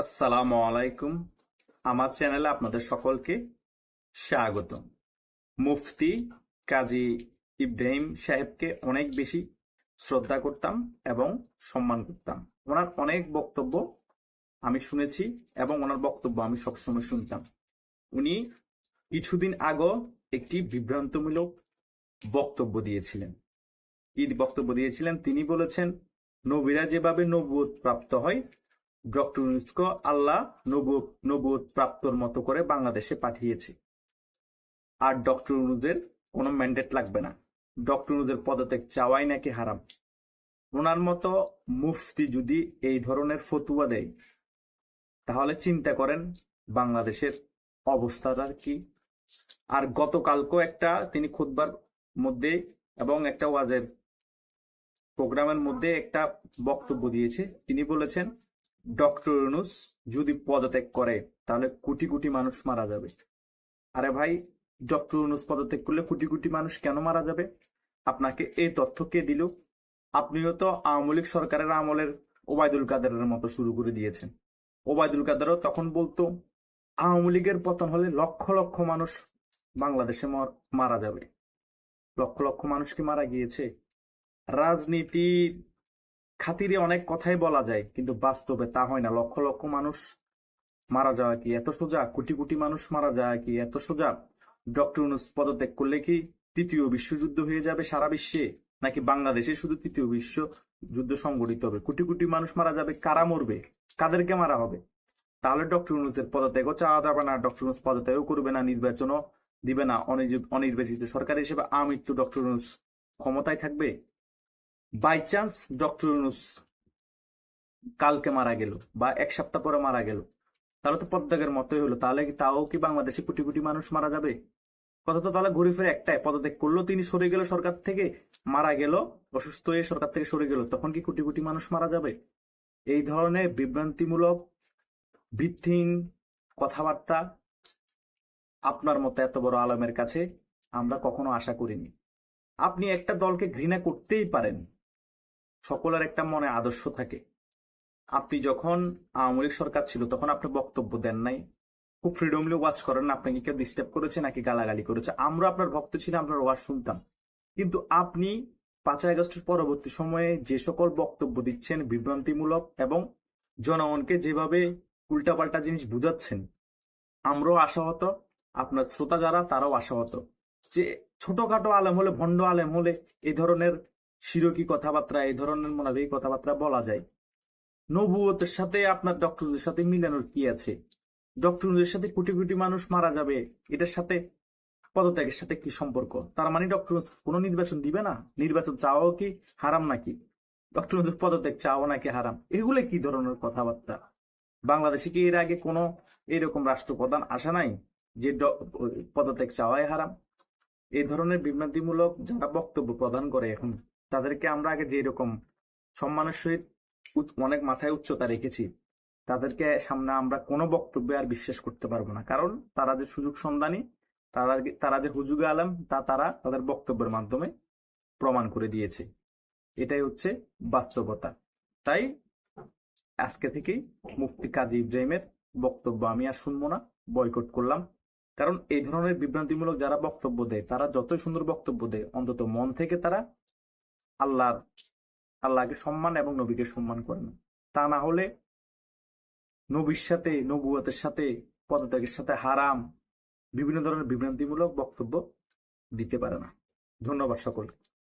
আসসালামু আলাইকুম। আমার চ্যানেলে আপনাদের সকলকে স্বাগত মুফতি কাজী ইব্রাহিম সাহেবকে অনেক বেশি শ্রদ্ধা করতাম এবং সম্মান করতাম। ওনার অনেক বক্তব্য আমি শুনেছি এবং ওনার বক্তব্য আমি সবসময় শুনতাম। উনি কিছুদিন আগেও একটি বিভ্রান্তমূলক বক্তব্য দিয়েছিলেন। ঈদ বক্তব্য দিয়েছিলেন? তিনি বলেছেন, নবীরা যেভাবে নবুয়ত প্রাপ্ত হয় ডক্টর আল্লাহ নবুয়ত নবুয়ত প্রাপ্তর মতো করে বাংলাদেশে পাঠিয়েছে। আর ডক্টর ইউনুসের কোনো ম্যান্ডেট লাগবে না। ডক্টর ইউনুসের পদত্যাগ চাওয়াই নাকি হারাম? ওনার মতো মুফতি যদি এই ধরনের ফতুয়া দেয়, তাহলে চিন্তা করেন বাংলাদেশের অবস্থাটা কি? আর গতকালকেও একটা তিনি খুতবার মধ্যে এবং একটা ওয়াজের প্রোগ্রামের মধ্যে একটা বক্তব্য দিয়েছে। তিনি বলেছেন ডক্টর ইউনুস যদি পদত্যাগ করে, তাহলে কোটি কোটি মানুষ মারা যাবে। আরে ভাই, ডক্টর ইউনুস পদত্যাগ করলে কোটি কোটি মানুষ কেন মারা যাবে? আপনাকে এই তথ্য কে দিল? আপনিও তো আওয়ামী লীগ সরকারের আমলের ওবায়দুল কাদেরের মতো শুরু করে দিয়েছেন। ওবায়দুল কাদেরও তখন বলতো, আওয়ামী লীগের পতন হলে লক্ষ লক্ষ মানুষ বাংলাদেশে মর- যাবে। লক্ষ লক্ষ মানুষ কি মারা গিয়েছে? রাজনীতির খাতিরে অনেক কথাই বলা যায়, কিন্তু বাস্তবে তা হয় না। লক্ষ লক্ষ মানুষ মারা যাওয়া কি? এত সোজা? কোটি কোটি মানুষ মারা যাওয়া কি? এত সোজা? ডক্টর পদত্যাগ করলে কি তৃতীয় বিশ্বযুদ্ধ হয়ে যাবে সারা বিশ্বে? নাকি বাংলাদেশে শুধু তৃতীয় বিশ্ব যুদ্ধ সংগঠিত হবে? কোটি কোটি মানুষ মারা যাবে, কারা মরবে? কাদেরকে মারা হবে? তাহলে ডক্টর ইউনুসের পদত্যাগও চাওয়া যাবে না, ডক্টর পদত্যাগও করবে না, নির্বাচনও দিবে না। অনির্বাচিত- সরকার হিসেবে আমৃত্যু ডক্টর ক্ষমতায় থাকবে? বাই চান্স ডক্টর ইউনুস কালকে মারা গেল বা এক সপ্তাহ পরে মারা গেল। তাহলে তো পদত্যাগের মতোই হলো। তাহলে কি তাও কি বাংলাদেশে কোটি কোটি মানুষ মারা যাবে? কথা তো তাহলে ঘুরে ফিরে একটাই, পদত্যাগ করল, তিনি সরে গেল সরকার থেকে, মারা গেল, অসুস্থ হয়ে সরকার থেকে সরে গেল, তখন কি কোটি কোটি মানুষ মারা যাবে? এই ধরনের বিভ্রান্তিমূলক ভিত্তিহীন কথাবার্তা আপনার মতো এত বড় আলমের কাছে আমরা কখনো আশা করিনি। আপনি একটা দলকে ঘৃণা করতেই পারেন। সকলের একটা মনে আদর্শ থাকে। আপনি যখন আওয়ামী লীগ সরকার ছিল, তখন আপনি বক্তব্য দেন নাই। খুব ফ্রিডমলি ওয়াচ করেন না। আপনাকে কেউ ডিস্টার্ব করেছে নাকি গালাগালি করেছে? আমরা আপনার ভক্ত ছিলাম, আপনার ওয়াজ শুনতাম। কিন্তু আপনি পাঁচই আগস্টের পরবর্তী সময়ে যে সকল বক্তব্য দিচ্ছেন বিভ্রান্তিমূলক এবং জনগণকে যেভাবে উল্টাপাল্টা জিনিস বুঝাচ্ছেন, আমরাও আশাহত, আপনার শ্রোতা যারা, তারাও আশাহত। যে ছোটখাটো আলেম হলে, ভণ্ড আলেম হলে এই ধরনের শিরকি কথাবার্তা, এই ধরনের মনে এই কথাবার্তা বলা যায়। নবুয়তের সাথে আপনার ডক্টরদের সাথে মিলানোর কি আছে? ডক্টরদের সাথে কোটি কোটি মানুষ মারা যাবে, এটার সাথে পদত্যাগের সাথে কি সম্পর্ক? তার মানে ডক্টর কোনো নির্বাচন দিবে না? নির্বাচন চাওয়াও কি হারাম নাকি? ডক্টর পদত্যাগ চাওয়া নাকি হারাম? এগুলো কি ধরনের কথাবার্তা? বাংলাদেশে কি এর আগে কোনো এরকম রাষ্ট্রপ্রধান আসা নাই যে পদত্যাগ চাওয়াই হারাম? এই ধরনের বিভ্রান্তিমূলক যারা বক্তব্য প্রদান করে এখন তাদেরকে আমরা আগে যে রকম সম্মানের সহিত অনেক মাথায় উচ্চতা রেখেছি, তাদেরকে সামনে আমরা কোনো বক্তব্যে আর বিশ্বাস করতে পারব না। কারণ তারা যে সুযোগ সন্ধানী, তারা তারা যে হুজুগে আলম, তা তারা তাদের বক্তব্যের মাধ্যমে প্রমাণ করে দিয়েছে। এটাই হচ্ছে বাস্তবতা। তাই আজকে থেকেই মুফতি কাজী ইব্রাহিমের বক্তব্য আমি আর শুনব না, বয়কট করলাম। কারণ এই ধরনের বিভ্রান্তিমূলক যারা বক্তব্য দেয়, তারা যতই সুন্দর বক্তব্য দেয়, অন্তত মন থেকে তারা আল্লাহর আল্লাহকে সম্মান এবং নবীকে সম্মান করে না তা না হলে নবীর সাথে নবুয়তের সাথে, পদত্যাগের সাথে হারাম, বিভিন্ন ধরনের বিভ্রান্তিমূলক বক্তব্য দিতে পারে না। ধন্যবাদ সকলকে।